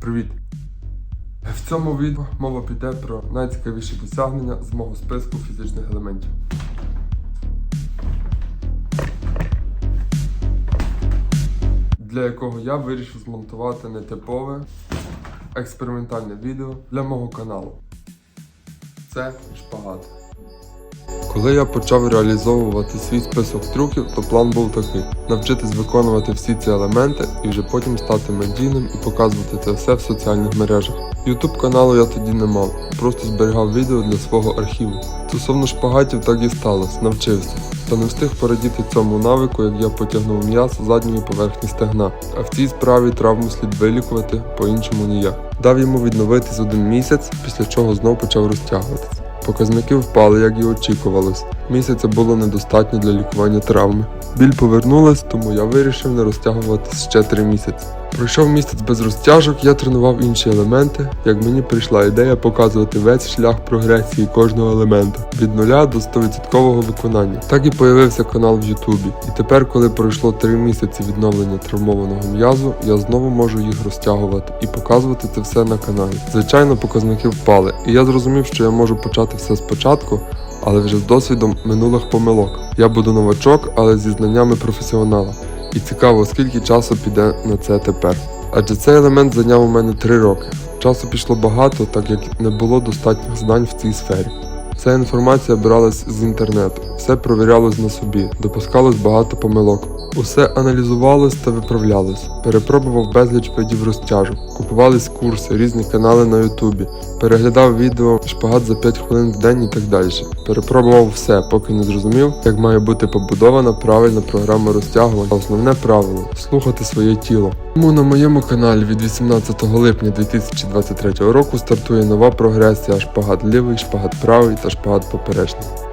Привіт! В цьому відео мова піде про найцікавіші досягнення з мого списку фізичних елементів. Для якого я вирішив змонтувати нетипове експериментальне відео для мого каналу. Це шпагат. Коли я почав реалізовувати свій список трюків, то план був такий: навчитись виконувати всі ці елементи і вже потім стати медійним і показувати це все в соціальних мережах. Ютуб каналу я тоді не мав, просто зберігав відео для свого архіву. Стосовно шпагатів так і сталося, навчився. Та не встиг порадіти цьому навику, як я потягнув м'яз задньої поверхні стегна. А в цій справі травму слід вилікувати, по-іншому ніяк. Дав йому відновитись один місяць, після чого знов почав розтягуватися. Показники впали, як і очікувалось. Місяця було недостатньо для лікування травми. Біль повернулась, тому я вирішив не розтягуватись ще три місяці. Пройшов місяць без розтяжок, я тренував інші елементи, як мені прийшла ідея показувати весь шлях прогресії кожного елемента від нуля до 100% виконання. Так і появився канал в Ютубі. І тепер, коли пройшло три місяці відновлення травмованого м'язу, я знову можу їх розтягувати і показувати це все на каналі. Звичайно, показники впали, і я зрозумів, що я можу почати все спочатку, але вже з досвідом минулих помилок. Я буду новачок, але зі знаннями професіонала. І цікаво, скільки часу піде на це тепер. Адже цей елемент зайняв у мене 3 роки. Часу пішло багато, так як не було достатніх знань в цій сфері. Вся інформація бралась з інтернету, все провірялось на собі, допускалось багато помилок. Усе аналізувалось та виправлялось. Перепробував безліч видів розтяжок, купувались курси, різні канали на Ютубі, переглядав відео шпагат за 5 хвилин в день і так далі. Перепробував все, поки не зрозумів, як має бути побудована правильна програма розтягувань. А Основне правило слухати своє тіло. Тому на моєму каналі від 18 липня 2023 року стартує нова прогресія шпагат лівий, шпагат правий та шпагат поперечний.